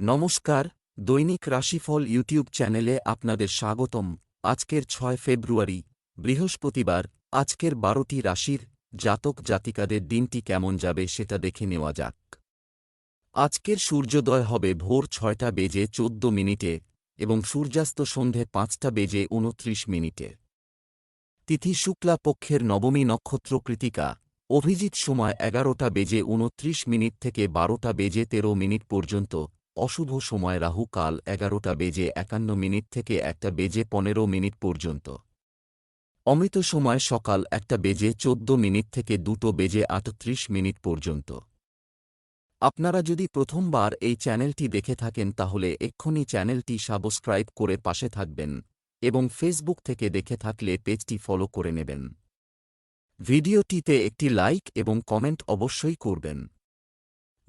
নমস্কার, দৈনিক রাশিফল ইউটিউব চ্যানেলে আপনাদের স্বাগতম। আজকের ছয় ফেব্রুয়ারি, বৃহস্পতিবার, আজকের বারোটি রাশির জাতক জাতিকাদের দিনটি কেমন যাবে সেটা দেখে নেওয়া যাক। আজকের সূর্যোদয় হবে ভোর ছয়টা বেজে চোদ্দ মিনিটে এবং সূর্যাস্ত সন্ধে পাঁচটা বেজে উনত্রিশ মিনিটে। তিথি শুক্লা পক্ষের নবমী নক্ষত্র কৃতিকা, অভিজিৎ সময় এগারোটা বেজে উনত্রিশ মিনিট থেকে বারোটা বেজে তেরো মিনিট পর্যন্ত অশুভ সময় রাহু কাল এগারোটা বেজে একান্ন মিনিট থেকে একটা বেজে পনেরো মিনিট পর্যন্ত। অমৃত সময় সকাল একটা বেজে চোদ্দ মিনিট থেকে দুটো বেজে আটত্রিশ মিনিট পর্যন্ত। আপনারা যদি প্রথমবার এই চ্যানেলটি দেখে থাকেন তাহলে এক্ষুনি চ্যানেলটি সাবস্ক্রাইব করে পাশে থাকবেন এবং ফেসবুক থেকে দেখে থাকলে পেজটি ফলো করে নেবেন। ভিডিওটিতে একটি লাইক এবং কমেন্ট অবশ্যই করবেন।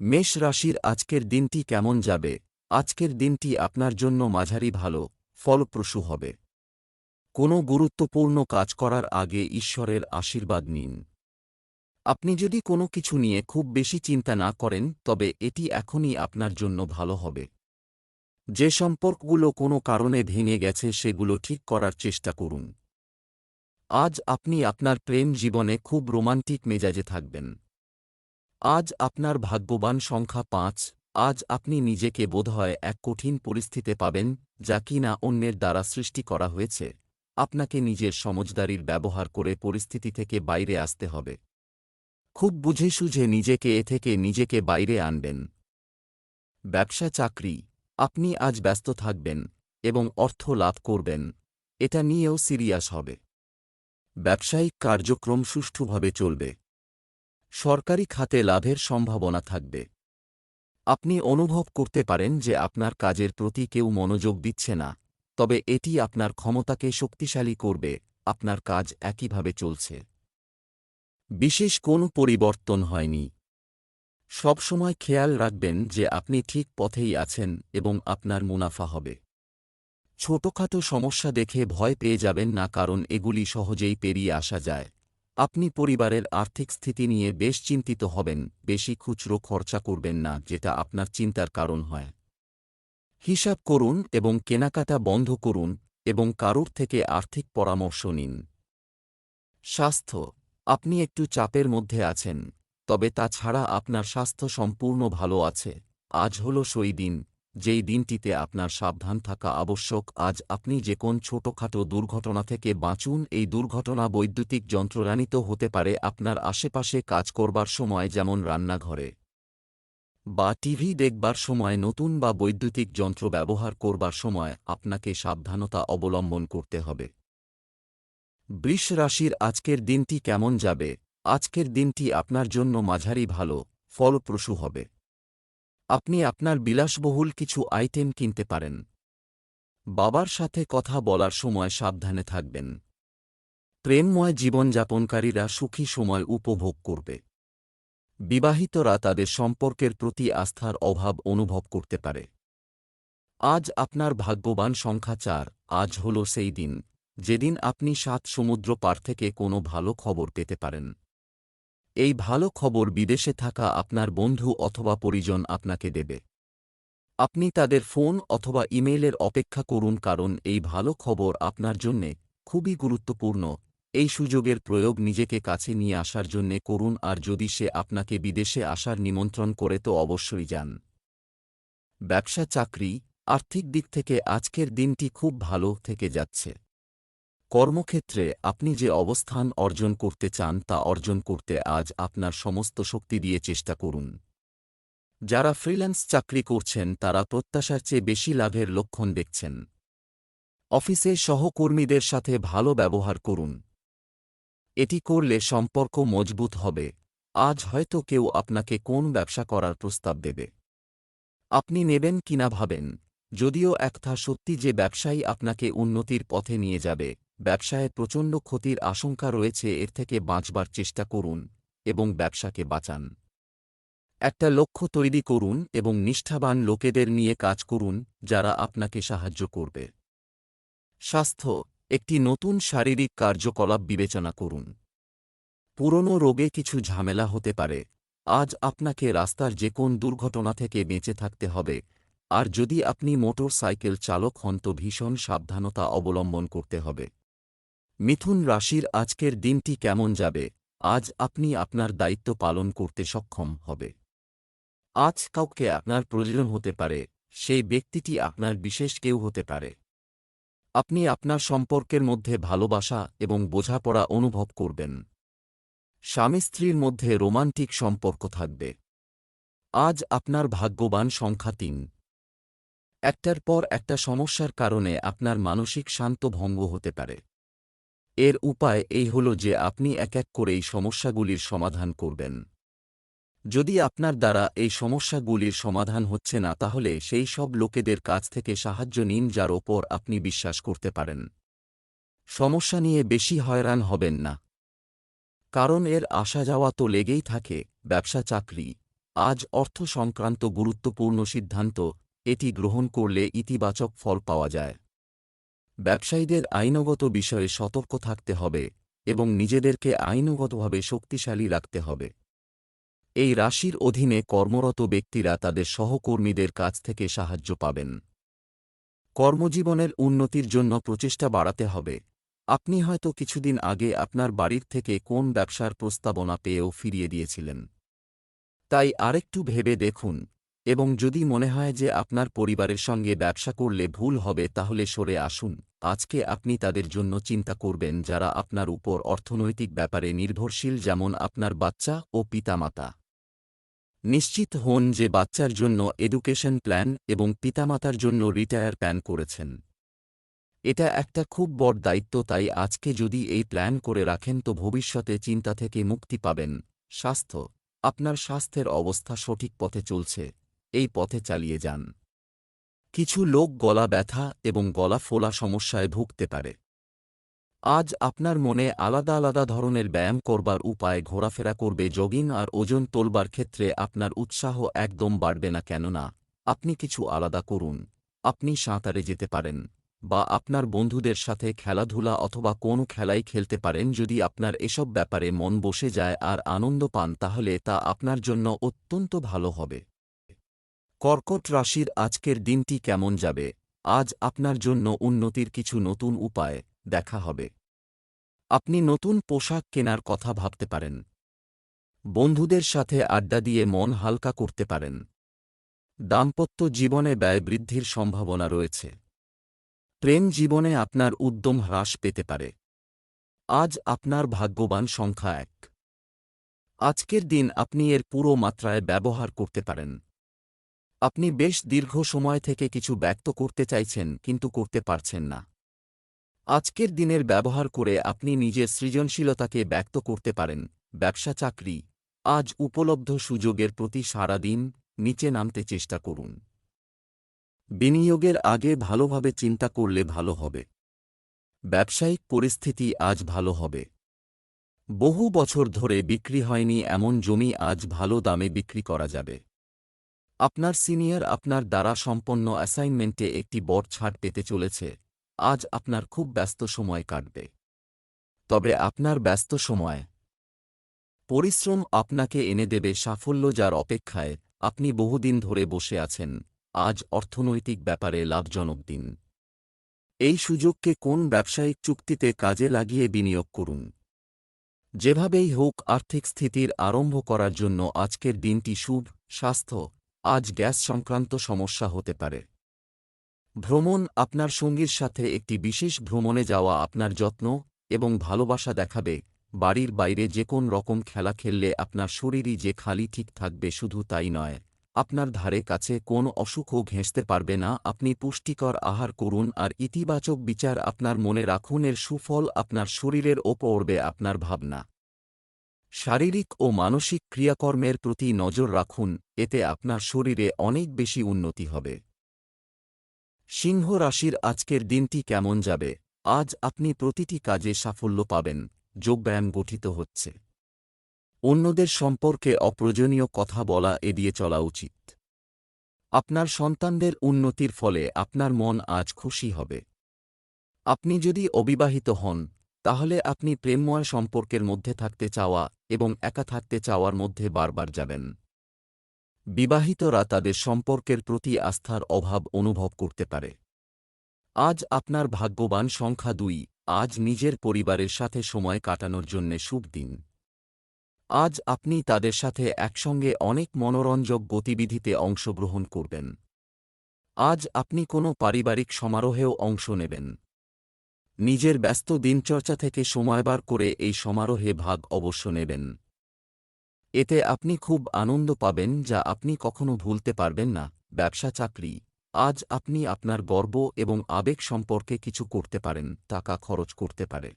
মেষ রাশির আজকের দিনটি কেমন যাবে? আজকের দিনটি আপনার জন্য মাঝারি ভালো, ফলপ্রসূ হবে। কোনো গুরুত্বপূর্ণ কাজ করার আগে ঈশ্বরের আশীর্বাদ নিন। আপনি যদি কোনো কিছু নিয়ে খুব বেশি চিন্তা না করেন, তবে এটি এখনই আপনার জন্য ভালো হবে। যে সম্পর্কগুলো কোনো কারণে ভেঙে গেছে, সেগুলো ঠিক করার চেষ্টা করুন। আজ আপনি আপনার প্রেম জীবনে খুব রোমান্টিক মেজাজে থাকবেন। আজ আপনার ভাগ্যবান সংখ্যা পাঁচ, আজ আপনি নিজেকে বোধহয় এক কঠিন পরিস্থিতিতে পাবেন, যা কিনা অন্যের দ্বারা সৃষ্টি করা হয়েছে। আপনাকে নিজের সমজদারির ব্যবহার করে পরিস্থিতি থেকে বাইরে আসতে হবে। খুব বুঝে সুঝে নিজেকে এ থেকে নিজেকে বাইরে আনবেন। ব্যবসা চাকরি, আপনি আজ ব্যস্ত থাকবেন এবং অর্থ লাভ করবেন, এটা নিয়েও সিরিয়াস হবে। ব্যবসায়িক কার্যক্রম সুষ্ঠুভাবে চলবে। সরকারি খাতে লাভের সম্ভাবনা থাকবে। আপনি অনুভব করতে পারেন যে আপনার কাজের প্রতি কেউ মনোযোগ দিচ্ছে না, তবে এটি আপনার ক্ষমতাকে শক্তিশালী করবে, আপনার কাজ একইভাবে চলছে। বিশেষ কোনো পরিবর্তন হয়নি। সবসময় খেয়াল রাখবেন যে আপনি ঠিক পথেই আছেন এবং আপনার মুনাফা হবে। ছোটখাটো সমস্যা দেখে ভয় পেয়ে যাবেন না কারণ এগুলি সহজেই পেরিয়ে আসা যায়। আপনি পরিবারের আর্থিক স্থিতি নিয়ে বেশ চিন্তিত হবেন, বেশি খুচরো খরচা করবেন না, যেটা আপনার চিন্তার কারণ হয়। হিসাব করুন এবং কেনাকাটা বন্ধ করুন এবং কারুর থেকে আর্থিক পরামর্শ নিন। স্বাস্থ্য, আপনি একটু চাপের মধ্যে আছেন, তবে তাছাড়া আপনার স্বাস্থ্য সম্পূর্ণ ভালো আছে। আজ হল সেই দিন। যেই দিনটিতে আপনার সাবধান থাকা আবশ্যক, আজ আপনি যে কোন ছোটখাটো দুর্ঘটনা থেকে বাঁচুন, এই দুর্ঘটনা বৈদ্যুতিক যন্ত্ররানিত হতে পারে আপনার আশেপাশে কাজ করবার সময় যেমন রান্নাঘরে বা টিভি দেখবার সময়, নতুন বা বৈদ্যুতিক যন্ত্র ব্যবহার করবার সময় আপনাকে সাবধানতা অবলম্বন করতে হবে। বৃষ রাশির আজকের দিনটি কেমন যাবে? আজকের দিনটি আপনার জন্য মাঝারি ভালো, ফলপ্রসূ হবে। আপনি আপনার বিলাসবহুল কিছু আইটেম কিনতে পারেন। বাবার সাথে কথা বলার সময় সাবধানে থাকবেন। প্রেমময় জীবনযাপনকারীরা সুখী সময় উপভোগ করবে। বিবাহিতরা তাদের সম্পর্কের প্রতি আস্থার অভাব অনুভব করতে পারে। আজ আপনার ভাগ্যবান সংখ্যা চার, আজ হল সেই দিন, যেদিন আপনি সাত সমুদ্র পার থেকে কোনো ভালো খবর পেতে পারেন। এই ভালো খবর বিদেশে থাকা আপনার বন্ধু অথবা পরিজন আপনাকে দেবে। আপনি তাদের ফোন অথবা ইমেইলের অপেক্ষা করুন কারণ এই ভালো খবর আপনার জন্যে খুবই গুরুত্বপূর্ণ। এই সুযোগের প্রয়োগ নিজেকে কাছে নিয়ে আসার জন্যে করুন আর যদি সে আপনাকে বিদেশে আসার নিমন্ত্রণ করে তো অবশ্যই যান। ব্যবসা চাকরি, আর্থিক দিক থেকে আজকের দিনটি খুব ভালো থেকে যাচ্ছে। কর্মক্ষেত্রে আপনি যে অবস্থান অর্জন করতে চান তা অর্জন করতে আজ আপনার সমস্ত শক্তি দিয়ে চেষ্টা করুন। যারা ফ্রিল্যান্স চাকরি করছেন, তারা প্রত্যাশার চেয়ে বেশি লাভের লক্ষণ দেখছেন। অফিসে সহকর্মীদের সাথে ভালো ব্যবহার করুন। এটি করলে সম্পর্ক মজবুত হবে। আজ হয়তো কেউ আপনাকে কোন ব্যবসা করার প্রস্তাব দেবে। আপনি নেবেন কিনা ভাবেন, যদিও একথা সত্যি যে ব্যবসায়ী আপনাকে উন্নতির পথে নিয়ে যাবে। ব্যবসায় প্রচণ্ড ক্ষতির আশঙ্কা রয়েছে, এর থেকে বাঁচবার চেষ্টা করুন এবং ব্যবসাকে বাঁচান। একটা লক্ষ্য তৈরি করুন এবং নিষ্ঠাবান লোকেদের নিয়ে কাজ করুন, যারা আপনাকে সাহায্য করবে। স্বাস্থ্য, একটি নতুন শারীরিক কার্যকলাপ বিবেচনা করুন। পুরনো রোগে কিছু ঝামেলা হতে পারে। আজ আপনাকে রাস্তার যে কোন দুর্ঘটনা থেকে বেঁচে থাকতে হবে। আর যদি আপনি মোটর সাইকেল চালক হন, তো ভীষণ সাবধানতা অবলম্বন করতে হবে। মিথুন রাশির আজকের দিনটি কেমন যাবে? আজ আপনি আপনার দায়িত্ব পালন করতে সক্ষম হবে। আজ কাউকে আপনার প্রয়োজন হতে পারে, সেই ব্যক্তিটি আপনার বিশেষ কেউ হতে পারে। আপনি আপনার সম্পর্কের মধ্যে ভালোবাসা এবং বোঝাপড়া অনুভব করবেন। স্বামী স্ত্রীর মধ্যে রোমান্টিক সম্পর্ক থাকবে। আজ আপনার ভাগ্যবান সংখ্যা তিন। একটার পর একটা সমস্যার কারণে আপনার মানসিক শান্ত ভঙ্গ হতে পারে। এর উপায় এই হল যে আপনি এক এক করে এই সমস্যাগুলির সমাধান করবেন। যদি আপনার দ্বারা এই সমস্যাগুলির সমাধান হচ্ছে না, তাহলে সেই সব লোকেদের কাছ থেকে সাহায্য নিন, যার ওপর আপনি বিশ্বাস করতে পারেন। সমস্যা নিয়ে বেশি হয়রান হবেন না। কারণ এর আসা যাওয়া তো লেগেই থাকে, ব্যবসা চাকরি। আজ অর্থ সংক্রান্ত গুরুত্বপূর্ণ সিদ্ধান্ত, এটি গ্রহণ করলে ইতিবাচক ফল পাওয়া যায়। ব্যবসায়ীদের আইনগত বিষয়ে সতর্ক থাকতে হবে এবং নিজেদেরকে আইনগতভাবে শক্তিশালী রাখতে হবে। এই রাশির অধীনে কর্মরত ব্যক্তিরা তাদের সহকর্মীদের কাছ থেকে সাহায্য পাবেন। কর্মজীবনের উন্নতির জন্য প্রচেষ্টা বাড়াতে হবে। আপনি হয়তো কিছুদিন আগে আপনার বাড়ির থেকে কোন ব্যবসার প্রস্তাবনা পেয়েও ফিরিয়ে দিয়েছিলেন। তাই আরেকটু ভেবে দেখুন এবং যদি মনে হয় যে আপনার পরিবারের সঙ্গে ব্যবসা করলে ভুল হবে, তাহলে সরে আসুন। আজকে আপনি তাদের জন্য চিন্তা করবেন যারা আপনার উপর অর্থনৈতিক ব্যাপারে নির্ভরশীল, যেমন আপনার বাচ্চা ও পিতামাতা। নিশ্চিত হন যে বাচ্চার জন্য এডুকেশন প্ল্যান এবং পিতামাতার জন্য রিটায়ার প্ল্যান করেছেন। এটা একটা খুব বড় দায়িত্ব, তাই আজকে যদি এই প্ল্যান করে রাখেন, তো ভবিষ্যতে চিন্তা থেকে মুক্তি পাবেন। স্বাস্থ্য। আপনার স্বাস্থ্যের অবস্থা সঠিক পথে চলছে। এই পথে চালিয়ে যান। কিছু লোক গলা ব্যথা এবং গলা ফোলা সমস্যায় ভুগতে পারে। আজ আপনার মনে আলাদা আলাদা ধরনের ব্যায়াম করবার উপায় ঘোরাফেরা করবে, জগিং আর ওজন তোলবার ক্ষেত্রে আপনার উৎসাহ একদম বাড়বে না, কেননা আপনি কিছু আলাদা করুন। আপনি সাঁতারে যেতে পারেন বা আপনার বন্ধুদের সাথে খেলাধুলা অথবা কোনো খেলাই খেলতে পারেন। যদি আপনার এসব ব্যাপারে মন বসে যায় আর আনন্দ পান, তাহলে তা আপনার জন্য অত্যন্ত ভালো হবে। কর্কট রাশির আজকের দিনটি কেমন যাবে? আজ আপনার জন্য উন্নতির কিছু নতুন উপায় দেখা হবে। আপনি নতুন পোশাক কেনার কথা ভাবতে পারেন। বন্ধুদের সাথে আড্ডা দিয়ে মন হালকা করতে পারেন। দাম্পত্য জীবনে ব্যয় বৃদ্ধির সম্ভাবনা রয়েছে। প্রেম জীবনে আপনার উদ্যম হ্রাস পেতে পারে। আজ আপনার ভাগ্যবান সংখ্যা এক। আজকের দিন আপনি এর পুরো মাত্রায় ব্যবহার করতে পারেন। আপনি বেশ দীর্ঘ সময় থেকে কিছু ব্যক্ত করতে চাইছেন, কিন্তু করতে পারছেন না। আজকের দিনের ব্যবহার করে আপনি নিজের সৃজনশীলতাকে ব্যক্ত করতে পারেন। ব্যবসা চাকরি। আজ উপলব্ধ সুযোগের প্রতি সারা দিন, নিচে নামতে চেষ্টা করুন। বিনিয়োগের আগে ভালোভাবে চিন্তা করলে ভালো হবে। ব্যবসায়িক পরিস্থিতি আজ ভালো হবে। বহু বছর ধরে বিক্রি হয়নি এমন জমি আজ ভালো দামে বিক্রি করা যাবে। আপনার সিনিয়র আপনার দ্বারা সম্পন্ন অ্যাসাইনমেন্টে একটি বড় ছাড় পেতে চলেছে। আজ আপনার খুব ব্যস্ত সময় কাটবে। তবে আপনার ব্যস্ত সময়। পরিশ্রম আপনাকে এনে দেবে সাফল্য যার অপেক্ষায় আপনি বহুদিন ধরে বসে আছেন। আজ অর্থনৈতিক ব্যাপারে লাভজনক দিন। এই সুযোগকে কোন ব্যবসায়িক চুক্তিতে কাজে লাগিয়ে বিনিয়োগ করুন। যেভাবেই হোক আর্থিক স্থিতির আরম্ভ করার জন্য আজকের দিনটি শুভ, স্বাস্থ্য আজ গ্যাস সংক্রান্ত সমস্যা হতে পারে। ভ্রমণ আপনার সঙ্গীর সাথে একটি বিশেষ ভ্রমণে যাওয়া আপনার যত্ন এবং ভালোবাসা দেখাবে, বাড়ির বাইরে যে কোন রকম খেলা খেললে আপনার শরীরই যে খালি ঠিক থাকবে শুধু তাই নয়, আপনার ধারে কাছে কোন অসুখও ঘেঁষতে পারবে না, আপনি পুষ্টিকর আহার করুন আর ইতিবাচক বিচার আপনার মনে রাখুন, এর সুফল আপনার শরীরের ওপর পড়বে আপনার ভাবনা। শারীরিক ও মানসিক ক্রিয়াকর্মের প্রতি নজর রাখুন, এতে আপনার শরীরে অনেক বেশি উন্নতি হবে। সিংহ রাশির আজকের দিনটি কেমন যাবে? আজ আপনি প্রতিটি কাজে সাফল্য পাবেন, যোগব্যায়াম গঠিত হচ্ছে। অন্যদের সম্পর্কে অপ্রয়োজনীয় কথা বলা এড়িয়ে চলা উচিত। আপনার সন্তানদের উন্নতির ফলে আপনার মন আজ খুশি হবে। আপনি যদি অবিবাহিত হন, তাহলে আপনি প্রেমময় সম্পর্কের মধ্যে থাকতে চাওয়া এবং একা থাকতে চাওয়ার মধ্যে বারবার যাবেন। বিবাহিতরা তাদের সম্পর্কের প্রতি আস্থার অভাব অনুভব করতে পারে। আজ আপনার ভাগ্যবান সংখ্যা দুই, আজ নিজের পরিবারের সাথে সময় কাটানোর জন্য শুভ দিন। আজ আপনি তাদের সাথে একসঙ্গে অনেক মনোরঞ্জক গতিবিধিতে অংশগ্রহণ করবেন। আজ আপনি কোনো পারিবারিক সমারোহেও অংশ নেবেন। নিজের ব্যস্ত দিনচর্চা থেকে সময় বার করে এই সমারোহে ভাগ অবশ্য নেবেন। এতে আপনি খুব আনন্দ পাবেন যা আপনি কখনো ভুলতে পারবেন না, ব্যবসা চাকরি। আজ আপনি আপনার গর্ব এবং আবেগ সম্পর্কে কিছু করতে পারেন, টাকা খরচ করতে পারে।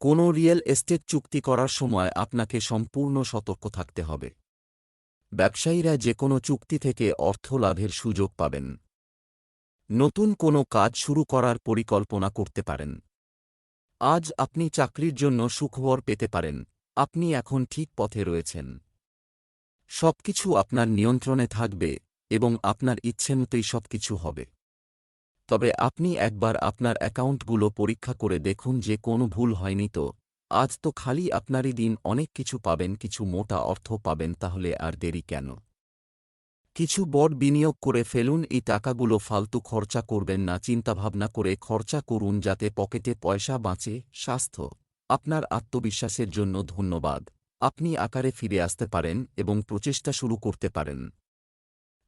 কোনো রিয়েল এস্টেট চুক্তি করার সময় আপনাকে সম্পূর্ণ সতর্ক থাকতে হবে। ব্যবসায়ীরা যে কোনো চুক্তি থেকে অর্থ লাভের সুযোগ পাবেন। নতুন কোনো কাজ শুরু করার পরিকল্পনা করতে পারেন। আজ আপনি চাকরির জন্য সুখবর পেতে পারেন। আপনি এখন ঠিক পথে রয়েছেন। সবকিছু আপনার নিয়ন্ত্রণে থাকবে এবং আপনার ইচ্ছেমতোই সবকিছু হবে। তবে আপনি একবার আপনার অ্যাকাউন্টগুলো পরীক্ষা করে দেখুন যে কোনো ভুল হয়নি তো। আজ তো খালি আপনারই দিন, অনেক কিছু পাবেন, কিছু মোটা অর্থ পাবেন, তাহলে আর দেরি কেন? কিছু বড় বিনিয়োগ করে ফেলুন, এই টাকাগুলো ফালতু খরচা করবেন না, চিন্তাভাবনা করে খরচা করুন যাতে পকেটে পয়সা বাঁচে। স্বাস্থ্য, আপনার আত্মবিশ্বাসের জন্য ধন্যবাদ। আপনি আকারে ফিরে আসতে পারেন এবং প্রচেষ্টা শুরু করতে পারেন।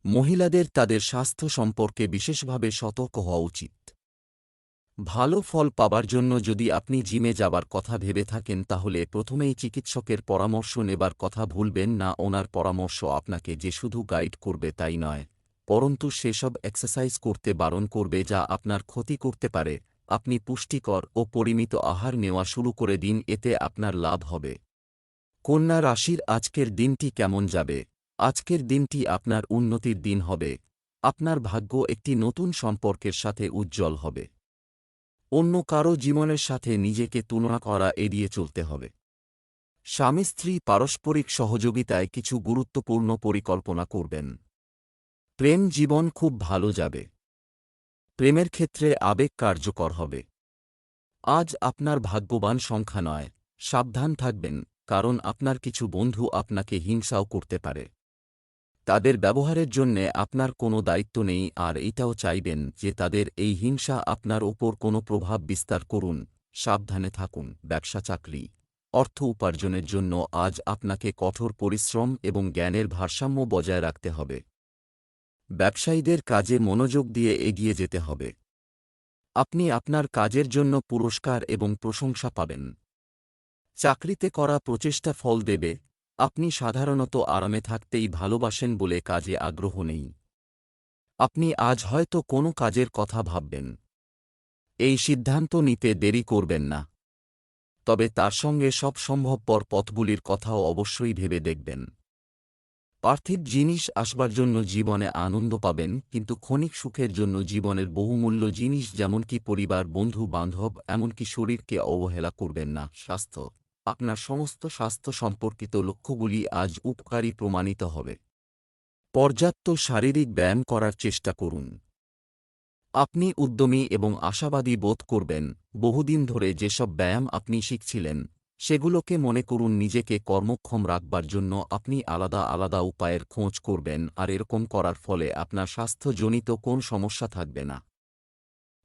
মহিলাদের তাদের স্বাস্থ্য সম্পর্কে বিশেষভাবে সতর্ক হওয়া উচিত। ভালো ফল পাবার জন্য যদি আপনি জিমে যাবার কথা ভেবে থাকেন, তাহলে প্রথমেই চিকিৎসকের পরামর্শ নেবার কথা ভুলবেন না। ওনার পরামর্শ আপনাকে যে শুধু গাইড করবে তাই নয়, পরন্তু সেসব এক্সারসাইজ করতে বারণ করবে যা আপনার ক্ষতি করতে পারে। আপনি পুষ্টিকর ও পরিমিত আহার নেওয়া শুরু করে দিন, এতে আপনার লাভ হবে। কন্যা রাশির আজকের দিনটি কেমন যাবে? আজকের দিনটি আপনার উন্নতির দিন হবে। আপনার ভাগ্য একটি নতুন সম্পর্কের সাথে উজ্জ্বল হবে। অন্য কারও জীবনের সাথে নিজেকে তুলনা করা এড়িয়ে চলতে হবে। স্বামী স্ত্রী পারস্পরিক সহযোগিতায় কিছু গুরুত্বপূর্ণ পরিকল্পনা করবেন। প্রেম জীবন খুব ভালো যাবে। প্রেমের ক্ষেত্রে আবেগ কার্যকর হবে। আজ আপনার ভাগ্যবান সংখ্যা নয়, সাবধান থাকবেন, কারণ আপনার কিছু বন্ধু আপনাকে হিংসাও করতে পারে। তাদের ব্যবহারের জন্যে আপনার কোনো দায়িত্ব নেই আর এটাও চাইবেন যে তাদের এই হিংসা আপনার ওপর কোনো প্রভাব বিস্তার করুন। সাবধানে থাকুন, ব্যবসা চাকরি। অর্থ উপার্জনের জন্য আজ আপনাকে কঠোর পরিশ্রম এবং জ্ঞানের ভারসাম্য বজায় রাখতে হবে। ব্যবসায়ীদের কাজে মনোযোগ দিয়ে এগিয়ে যেতে হবে। আপনি আপনার কাজের জন্য পুরস্কার এবং প্রশংসা পাবেন। চাকরিতে করা প্রচেষ্টা ফল দেবে আপনি সাধারণত আরামে থাকতেই ভালোবাসেন বলে কাজে আগ্রহ নেই। আপনি আজ হয়তো কোনো কাজের কথা ভাববেন। এই সিদ্ধান্ত নিতে দেরি করবেন না। তবে তার সঙ্গে সব সম্ভবপর পথগুলির কথাও অবশ্যই ভেবে দেখবেন। পার্থিব জিনিস আসবার জন্য জীবনে আনন্দ পাবেন, কিন্তু ক্ষণিক সুখের জন্য জীবনের বহুমূল্য জিনিস যেমনকি পরিবার বন্ধু বান্ধব এমনকি শরীরকে অবহেলা করবেন না, স্বাস্থ্য। আপনার সমস্ত স্বাস্থ্য সম্পর্কিত লক্ষ্যগুলি আজ উপকারী প্রমাণিত হবে। পর্যাপ্ত শারীরিক ব্যায়াম করার চেষ্টা করুন। আপনি উদ্যমী এবং আশাবাদী বোধ করবেন, বহুদিন ধরে যেসব ব্যায়াম আপনি শিখছিলেন, সেগুলোকে মনে করুন নিজেকে কর্মক্ষম রাখবার জন্য আপনি আলাদা আলাদা উপায়ের খোঁজ করবেন আর এরকম করার ফলে আপনার স্বাস্থ্যজনিত কোন সমস্যা থাকবে না।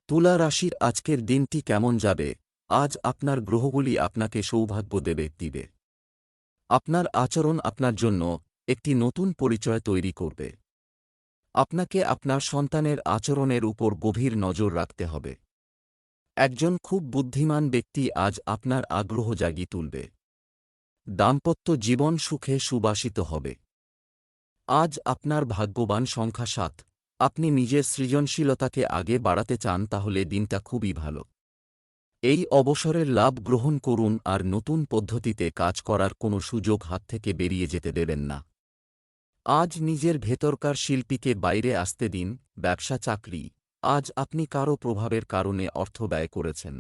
তুলা রাশির আজকের দিনটি কেমন যাবে? আজ আপনার গ্রহগুলি আপনাকে সৌভাগ্য দেবে দিবে। আপনার আচরণ আপনার জন্য একটি নতুন পরিচয় তৈরি করবে। আপনাকে আপনার সন্তানের আচরণের উপর গভীর নজর রাখতে হবে। একজন খুব বুদ্ধিমান ব্যক্তি আজ আপনার আগ্রহ জাগিয়ে তুলবে। দাম্পত্য জীবন সুখে সুবাসিত হবে। আজ আপনার ভাগ্যবান সংখ্যা সাত। আপনি নিজের সৃজনশীলতাকে আগে বাড়াতে চান তাহলে দিনটা খুবই ভালো। এই অবসরের লাভ গ্রহণ করুন আর নতুন পদ্ধতিতে কাজ করার কোনো সুযোগ হাত থেকে বেরিয়ে যেতে দেবেন না। আজ নিজের ভেতরকার শিল্পীকে বাইরে আসতে দিন, ব্যবসা চাকরি। আজ আপনি কারও প্রভাবের কারণে অর্থ ব্যয় করেছেন।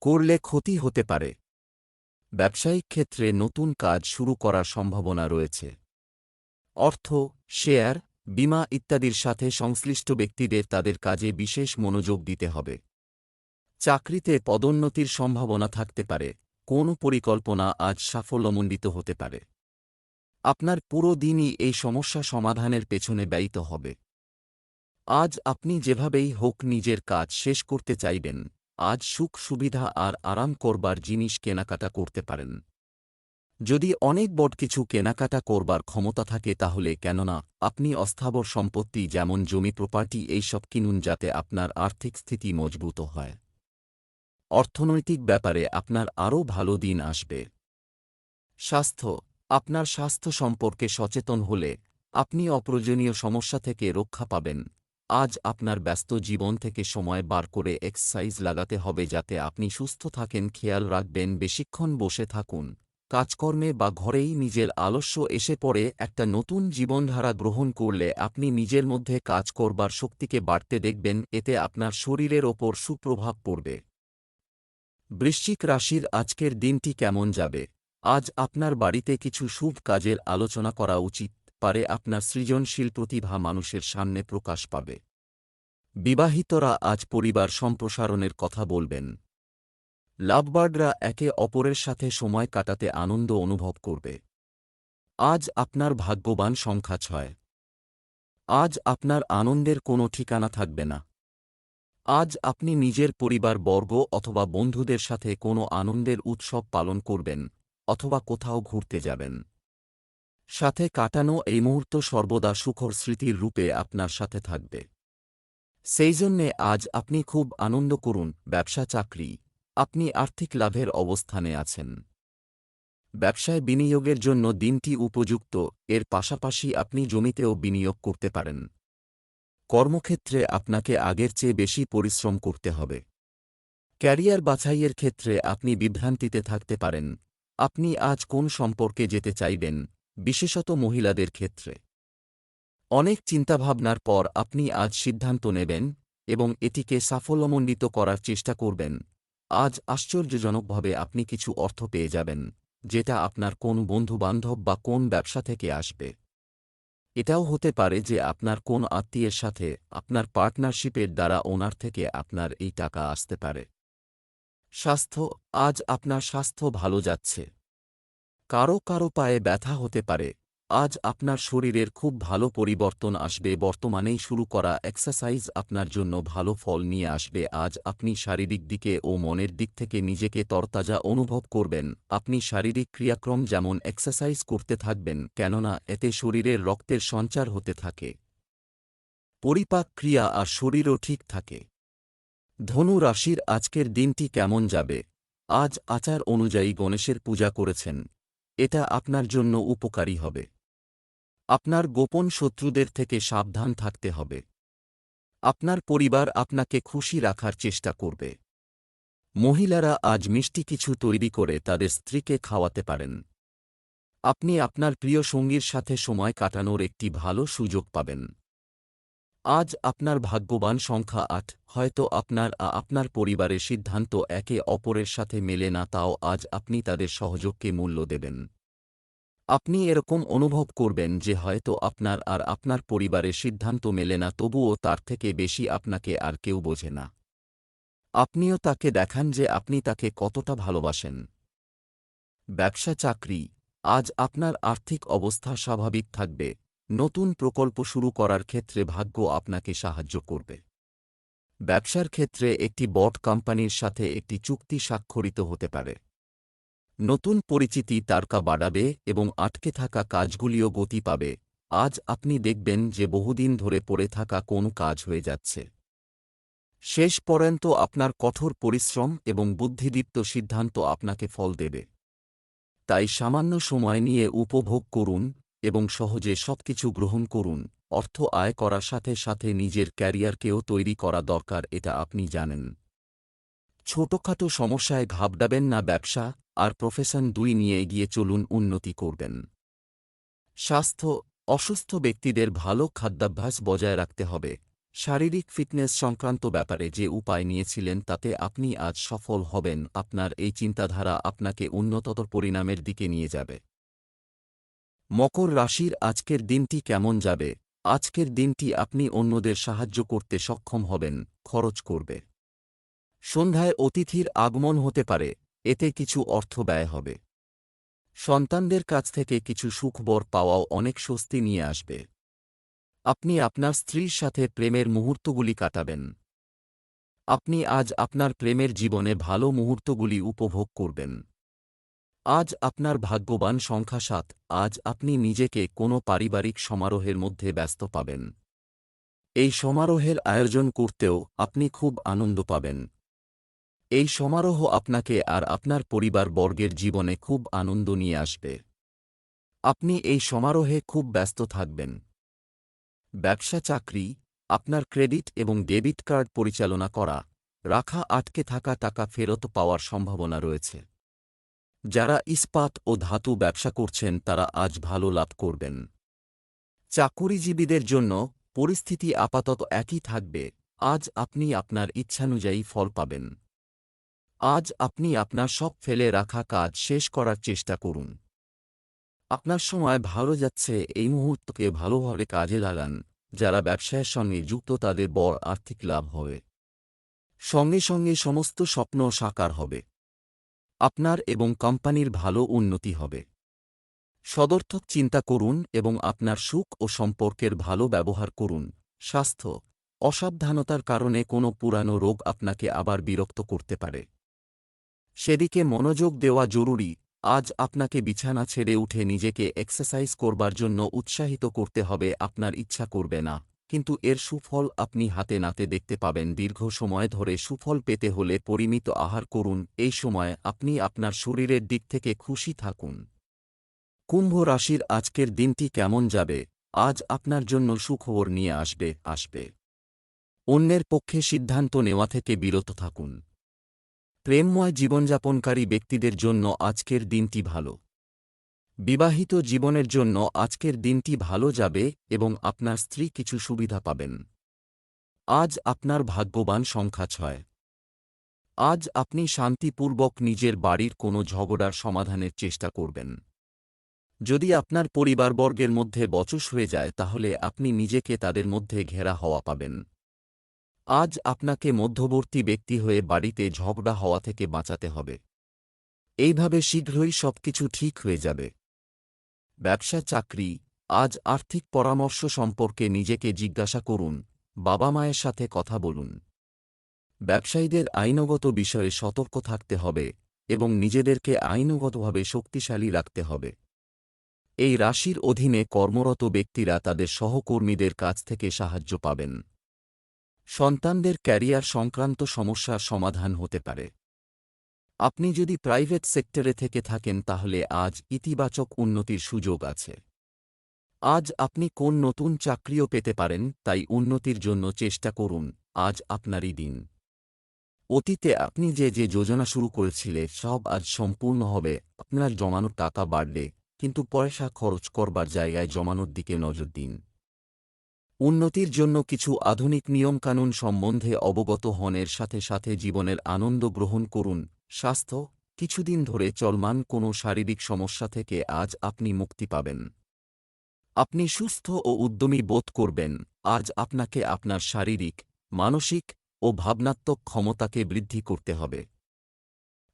করলে ক্ষতি হতে পারে। ব্যবসায়িক ক্ষেত্রে নতুন কাজ শুরু করার সম্ভাবনা রয়েছে। অর্থ, শেয়ার, বিমা ইত্যাদির সাথে সংশ্লিষ্ট ব্যক্তিদের তাদের কাজে বিশেষ মনোযোগ দিতে হবে। চাকরিতে পদোন্নতির সম্ভাবনা থাকতে পারে, কোন পরিকল্পনা আজ সাফল্যমণ্ডিত হতে পারে। আপনার পুরো দিনই এই সমস্যা সমাধানের পেছনে ব্যয়িত হবে। আজ আপনি যেভাবেই হোক নিজের কাজ শেষ করতে চাইবেন, আজ সুখ সুবিধা আর আরাম করবার জিনিস কেনাকাটা করতে পারেন। যদি অনেক বড় কিছু কেনাকাটা করবার ক্ষমতা থাকে তাহলে কেননা, আপনি অস্থাবর সম্পত্তি যেমন জমি, প্রপার্টি, এইসব কিনুন যাতে আপনার আর্থিক স্থিতি মজবুত হয়। অর্থনৈতিক ব্যাপারে আপনার আরও ভালো দিন আসবে। স্বাস্থ্য, আপনার স্বাস্থ্য সম্পর্কে সচেতন হলে আপনি অপ্রয়োজনীয় সমস্যা থেকে রক্ষা পাবেন। আজ আপনার ব্যস্ত জীবন থেকে সময় বার করে এক্সারসাইজ লাগাতে হবে যাতে আপনি সুস্থ থাকেন, খেয়াল রাখবেন, বেশিক্ষণ বসে থাকুন। কাজকর্মে বা ঘরেই নিজের আলস্য এসে পড়ে, একটা নতুন জীবনধারা গ্রহণ করলে আপনি নিজের মধ্যে কাজ করবার শক্তিকে বাড়তে দেখবেন, এতে আপনার শরীরের ওপর সুপ্রভাব পড়বে। বৃশ্চিক রাশির আজকের দিনটি কেমন যাবে? আজ আপনার বাড়িতে কিছু শুভ কাজের আলোচনা করা উচিত, পারে আপনার সৃজনশীল প্রতিভা মানুষের সামনে প্রকাশ পাবে। বিবাহিতরা আজ পরিবার সম্প্রসারণের কথা বলবেন। লাভবার্ডরা একে অপরের সাথে সময় কাটাতে আনন্দ অনুভব করবে। আজ আপনার ভাগ্যবান সংখ্যা ছয়। আজ আপনার আনন্দের কোনো ঠিকানা থাকবে না। আজ আপনি নিজের পরিবার, বর্গ অথবা বন্ধুদের সাথে কোনো আনন্দের উৎসব পালন করবেন অথবা কোথাও ঘুরতে যাবেন। সাথে কাটানো এই মুহূর্ত সর্বদা সুখর স্মৃতির রূপে আপনার সাথে থাকবে। সেই জন্যে আজ আপনি খুব আনন্দ করুন, ব্যবসা, চাকরি। আপনি আর্থিক লাভের অবস্থানে আছেন। ব্যবসায় বিনিয়োগের জন্য দিনটি উপযুক্ত, এর পাশাপাশি আপনি জমিতেও বিনিয়োগ করতে পারেন। কর্মক্ষেত্রে আপনাকে আগের চেয়ে বেশি পরিশ্রম করতে হবে। ক্যারিয়ার বাছাইয়ের ক্ষেত্রে আপনি বিভ্রান্তিতে থাকতে পারেন। আপনি আজ কোন সম্পর্কে যেতে চাইবেন, বিশেষত মহিলাদের ক্ষেত্রে? অনেক চিন্তাভাবনার পর আপনি আজ সিদ্ধান্ত নেবেন এবং এটিকে সাফল্যমণ্ডিত করার চেষ্টা করবেন। আজ আশ্চর্যজনকভাবে আপনি কিছু অর্থ পেয়ে যাবেন, যেটা আপনার কোন বন্ধুবান্ধব বা কোন ব্যবসা থেকে আসবে। এটাও হতে পারে যে আপনার কোন আত্মীয়ের সাথে আপনার পার্টনারশিপের দ্বারা ওনার থেকে আপনার এই টাকা আসতে পারে। স্বাস্থ্য, আজ আপনার স্বাস্থ্য ভালো যাচ্ছে। কারও কারও পায়ে ব্যথা হতে পারে আজ আপনার শরীরের খুব ভালো পরিবর্তন আসবে, বর্তমানেই শুরু করা এক্সারসাইজ আপনার জন্য ভালো ফল নিয়ে আসবে। আজ আপনি শারীরিক দিকে ও মনের দিক থেকে নিজেকে তরতাজা অনুভব করবেন। আপনি শারীরিক ক্রিয়াক্রম যেমন এক্সারসাইজ করতে থাকবেন, কেননা এতে শরীরের রক্তের সঞ্চার হতে থাকে। পরিপাক ক্রিয়া আর শরীরও ঠিক থাকে। ধনু রাশির আজকের দিনটি কেমন যাবে? আজ আচার অনুযায়ী গণেশের পূজা করেছেন। এটা আপনার জন্য উপকারী হবে। আপনার গোপন শত্রুদের থেকে সাবধান থাকতে হবে। আপনার পরিবার আপনাকে খুশি রাখার চেষ্টা করবে। মহিলারা আজ মিষ্টি কিছু তৈরি করে তাদের স্ত্রীকে খাওয়াতে পারেন। আপনি আপনার প্রিয় সঙ্গীর সাথে সময় কাটানোর একটি ভালো সুযোগ পাবেন। আজ আপনার ভাগ্যবান সংখ্যা আট, হয়তো আপনার আ আপনার পরিবারের সিদ্ধান্ত একে অপরের সাথে মেলে না, তাও আজ আপনি তাদের সহযোগকে মূল্য দেবেন। আপনি এরকম অনুভব করবেন যে হয়তো আপনার আর আপনার পরিবারের সিদ্ধান্ত মেলে না, তবুও তার থেকে বেশি আপনাকে আর কেউ বোঝে না। আপনিও তাকে দেখান যে আপনি তাকে কতটা ভালোবাসেন। ব্যবসা চাকরি, আজ আপনার আর্থিক অবস্থা স্বাভাবিক থাকবে। নতুন প্রকল্প শুরু করার ক্ষেত্রে ভাগ্য আপনাকে সাহায্য করবে। ব্যবসার ক্ষেত্রে একটি বট কোম্পানির সাথে একটি চুক্তি স্বাক্ষরিত হতে পারে। নতুন পরিচিতি তারকা বাড়াবে এবং আটকে থাকা কাজগুলিও গতি পাবে। আজ আপনি দেখবেন যে বহুদিন ধরে পড়ে থাকা কোন কাজ হয়ে যাচ্ছে। শেষ পর্যন্ত আপনার কঠোর পরিশ্রম এবং বুদ্ধিদীপ্ত সিদ্ধান্ত আপনাকে ফল দেবে। তাই সামান্য সময় নিয়ে উপভোগ করুন এবং সহজে সবকিছু গ্রহণ করুন। অর্থ আয় করার সাথে সাথে নিজের ক্যারিয়ারকেও তৈরি করা দরকার, এটা আপনি জানেন। ছোটখাটো সমস্যায় ঘাবড়াবেন না ব্যবসা আর প্রফেশন দুই নিয়ে এগিয়ে চলুন উন্নতি করবেন। স্বাস্থ্য, অসুস্থ ব্যক্তিদের ভালো খাদ্যাভ্যাস বজায় রাখতে হবে। শারীরিক ফিটনেস সংক্রান্ত ব্যাপারে যে উপায় নিয়েছিলেন তাতে আপনি আজ সফল হবেন, আপনার এই চিন্তাধারা আপনাকে উন্নততর পরিণামের দিকে নিয়ে যাবে। মকর রাশির আজকের দিনটি কেমন যাবে? আজকের দিনটি আপনি অন্যদের সাহায্য করতে সক্ষম হবেন, খরচ করবে। সন্ধ্যায় অতিথির আগমন হতে পারে এতে কিছু অর্থ ব্যয় হবে। সন্তানদের কাছ থেকে কিছু সুখবর পাওয়াও অনেক স্বস্তি নিয়ে আসবে। আপনি আপনার স্ত্রীর সাথে প্রেমের মুহূর্তগুলি কাটাবেন। আপনি আজ আপনার প্রেমের জীবনে ভালো মুহূর্তগুলি উপভোগ করবেন। আজ আপনার ভাগ্যবান সংখ্যা সাত, আজ আপনি নিজেকে কোনো পারিবারিক সমারোহের মধ্যে ব্যস্ত পাবেন। এই সমারোহের আয়োজন করতেও আপনি খুব আনন্দ পাবেন। এই সমারোহ আপনাকে আর আপনার পরিবার বর্গের জীবনে খুব আনন্দ নিয়ে আসবে। আপনি এই সমারোহে খুব ব্যস্ত থাকবেন। ব্যবসা, চাকরি, আপনার ক্রেডিট এবং ডেবিট কার্ড পরিচালনা করা, রাখা, আটকে থাকা টাকা ফেরত পাওয়ার সম্ভাবনা রয়েছে। যারা ইস্পাত ও ধাতু ব্যবসা করছেন, তারা আজ ভালো লাভ করবেন। চাকুরিজীবীদের জন্য পরিস্থিতি আপাতত একই থাকবে। আজ আপনি আপনার ইচ্ছানুযায়ী ফল পাবেন। আজ আপনি আপনার সব ফেলে রাখা কাজ শেষ করার চেষ্টা করুন। আপনার সময় ভালো যাচ্ছে, এই মুহূর্তকে ভালোভাবে কাজে লাগান, যারা ব্যবসায়ের সঙ্গে যুক্ত তাদের বড় আর্থিক লাভ হবে। সঙ্গে সঙ্গে সমস্ত স্বপ্ন সাকার হবে। আপনার এবং কোম্পানির ভালো উন্নতি হবে। সদর্থক চিন্তা করুন এবং আপনার সুখ ও সম্পর্কের ভালো ব্যবহার করুন। স্বাস্থ্য, অসাবধানতার কারণে কোনো পুরানো রোগ আপনাকে আবার বিরক্ত করতে পারে। সেদিকে মনোযোগ দেওয়া জরুরি। আজ আপনাকে বিছানা ছেড়ে উঠে নিজেকে এক্সারসাইজ করবার জন্য উৎসাহিত করতে হবে, আপনার ইচ্ছা করবে না। কিন্তু এর সুফল আপনি হাতে নাতে দেখতে পাবেন, দীর্ঘ সময় ধরে সুফল পেতে হলে পরিমিত আহার করুন, এই সময় আপনি আপনার শরীরের দিক থেকে খুশি থাকুন। কুম্ভ রাশির আজকের দিনটি কেমন যাবে? আজ আপনার জন্য সুখবর নিয়ে আসবে আসবে। অন্যের পক্ষে সিদ্ধান্ত নেওয়া থেকে বিরত থাকুন। প্রেমময় জীবনযাপনকারী ব্যক্তিদের জন্য আজকের দিনটি ভালো। বিবাহিত জীবনের জন্য আজকের দিনটি ভালো যাবে এবং আপনার স্ত্রী কিছু সুবিধা পাবেন। আজ আপনার ভাগ্যবান সংখ্যা ছয়। আজ আপনি শান্তিপূর্বক নিজের বাড়ির কোনো ঝগড়ার সমাধানের চেষ্টা করবেন। যদি আপনার পরিবারবর্গের মধ্যে বচস হয়ে যায় তাহলে আপনি নিজেকে তাদের মধ্যে ঘেরা হওয়া পাবেন। আজ আপনাকে মধ্যবর্তী ব্যক্তি হয়ে বাড়িতে ঝগড়া হওয়া থেকে বাঁচাতে হবে। এইভাবে শীঘ্রই সবকিছু ঠিক হয়ে যাবে। ব্যবসা, চাকরি, আজ আর্থিক পরামর্শ সম্পর্কে নিজেকে জিজ্ঞাসা করুন, বাবা মায়ের সাথে কথা বলুন। ব্যবসায়ীদের আইনগত বিষয়ে সতর্ক থাকতে হবে এবং নিজেদেরকে আইনগতভাবে শক্তিশালী রাখতে হবে। এই রাশির অধীনে কর্মরত ব্যক্তিরা তাদের সহকর্মীদের কাছ থেকে সাহায্য পাবেন। সন্তানদের ক্যারিয়ার সংক্রান্ত সমস্যার সমাধান হতে পারে। আপনি যদি প্রাইভেট সেক্টরে থেকে থাকেন তাহলে আজ ইতিবাচক উন্নতির সুযোগ আছে। আজ আপনি কোন নতুন চাকরিও পেতে পারেন, তাই উন্নতির জন্য চেষ্টা করুন, আজ আপনারই দিন। অতীতে আপনি যে যে যোজনা শুরু করেছিলেন সব আজ সম্পূর্ণ হবে, আপনার জমানোর টাকা বাড়লে, কিন্তু পয়সা খরচ করবার জায়গায় জমানোর দিকে নজর দিন। উন্নতির জন্য কিছু আধুনিক নিয়মকানুন সম্বন্ধে অবগত হনের সাথে সাথে জীবনের আনন্দ গ্রহণ করুন। স্বাস্থ্য, কিছুদিন ধরে চলমান কোনো শারীরিক সমস্যা থেকে আজ আপনি মুক্তি পাবেন। আপনি সুস্থ ও উদ্যমী বোধ করবেন। আজ আপনাকে আপনার শারীরিক, মানসিক ও ভাবনাত্মক ক্ষমতাকে বৃদ্ধি করতে হবে।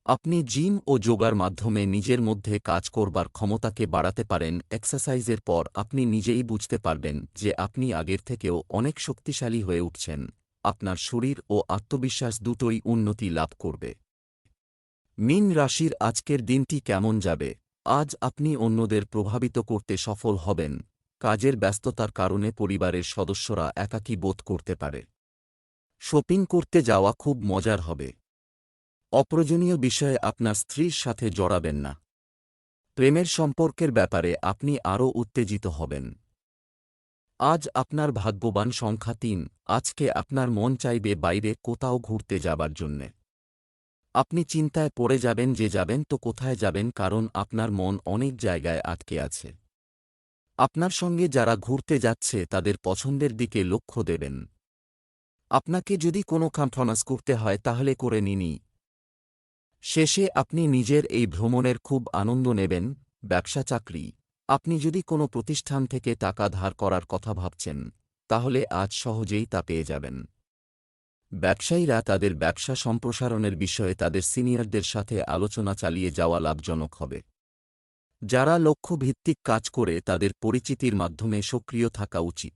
আপনি জিম ও যোগার মাধ্যমে নিজের মধ্যে কাজ করবার ক্ষমতাকে বাড়াতে পারেন, এক্সারসাইজের পর আপনি নিজেই বুঝতে পারবেন যে আপনি আগের থেকেও অনেক শক্তিশালী হয়ে উঠছেন। আপনার শরীর ও আত্মবিশ্বাস দুটোই উন্নতি লাভ করবে। মিন রাশির আজকের দিনটি কেমন যাবে? আজ আপনি অন্যদের প্রভাবিত করতে সফল হবেন। কাজের ব্যস্ততার কারণে পরিবারের সদস্যরা একাকী বোধ করতে পারে। শপিং করতে যাওয়া খুব মজার হবে। অপ্রয়োজনীয় বিষয়ে আপনার স্ত্রীর সাথে জড়াবেন না। প্রেমের সম্পর্কের ব্যাপারে আপনি আরও উত্তেজিত হবেন। আজ আপনার ভাগ্যবান সংখ্যা তিন, আজকে আপনার মন চাইবে বাইরে কোথাও ঘুরতে যাবার জন্যে। আপনি চিন্তায় পড়ে যাবেন যে যাবেন তো কোথায় যাবেন কারণ আপনার মন অনেক জায়গায় আটকে আছে। আপনার সঙ্গে যারা ঘুরতে যাচ্ছে তাদের পছন্দের দিকে লক্ষ্য দেবেন। আপনাকে যদি কোনো কামফামাস করতে হয় তাহলে করে নিনি শেষে আপনি নিজের এই ভ্রমণের খুব আনন্দ নেবেন, ব্যবসা চাকরি। আপনি যদি কোনো প্রতিষ্ঠান থেকে টাকা ধার করার কথা ভাবছেন, তাহলে আজ সহজেই তা পেয়ে যাবেন। ব্যবসায়ীরা তাদের ব্যবসা সম্প্রসারণের বিষয়ে তাদের সিনিয়রদের সাথে আলোচনা চালিয়ে যাওয়া লাভজনক হবে। যারা লক্ষ্যভিত্তিক কাজ করে, তাদের পরিচিতির মাধ্যমে সক্রিয় থাকা উচিত।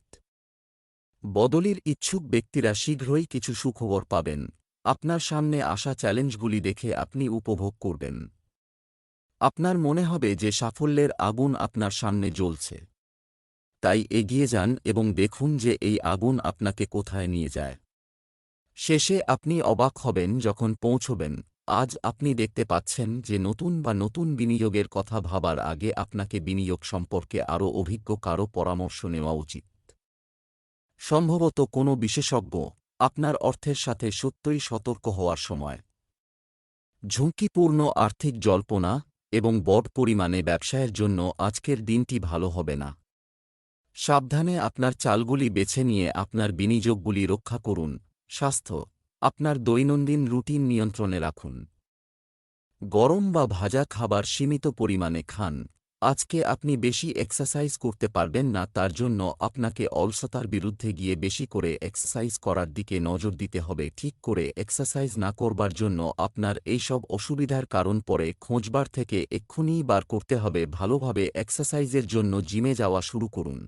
বদলির ইচ্ছুক ব্যক্তিরা শীঘ্রই কিছু সুখবর পাবেন। আপনার সামনে আসা চ্যালেঞ্জগুলি দেখে আপনি উপভোগ করবেন। আপনার মনে হবে যে সাফল্যের আগুন আপনার সামনে জ্বলছে। তাই এগিয়ে যান এবং দেখুন যে এই আগুন আপনাকে কোথায় নিয়ে যায়। শেষে আপনি অবাক হবেন যখন পৌঁছবেন। আজ আপনি দেখতে পাচ্ছেন যে নতুন বা নতুন বিনিয়োগের কথা ভাবার আগে আপনাকে বিনিয়োগ সম্পর্কে আরও অভিজ্ঞ কারও পরামর্শ নেওয়া উচিত। সম্ভবত কোনো বিশেষজ্ঞ আপনার অর্থের সাথে সত্যই সতর্ক হওয়ার সময়। ঝুঁকিপূর্ণ আর্থিক জল্পনা এবং বড় পরিমাণে ব্যবসায়ের জন্য আজকের দিনটি ভালো হবে না। সাবধানে আপনার চালগুলি বেছে নিয়ে আপনার বিনিয়োগগুলি রক্ষা করুন। স্বাস্থ্য, আপনার দৈনন্দিন রুটিন নিয়ন্ত্রণে রাখুন। গরম বা ভাজা খাবার সীমিত পরিমাণে খান। আজকে আপনি বেশি এক্সারসাইজ করতে পারবেন না, তার জন্য আপনাকে অলসতার বিরুদ্ধে গিয়ে বেশি করে এক্সারসাইজ করার দিকে নজর দিতে হবে। ঠিক করে এক্সারসাইজ না করবার জন্য আপনার এইসব অসুবিধার কারণ পরে খোঁজবার থেকে এক্ষুনিই বার করতে হবে। ভালোভাবে এক্সারসাইজের জন্য জিমে যাওয়া শুরু করুন।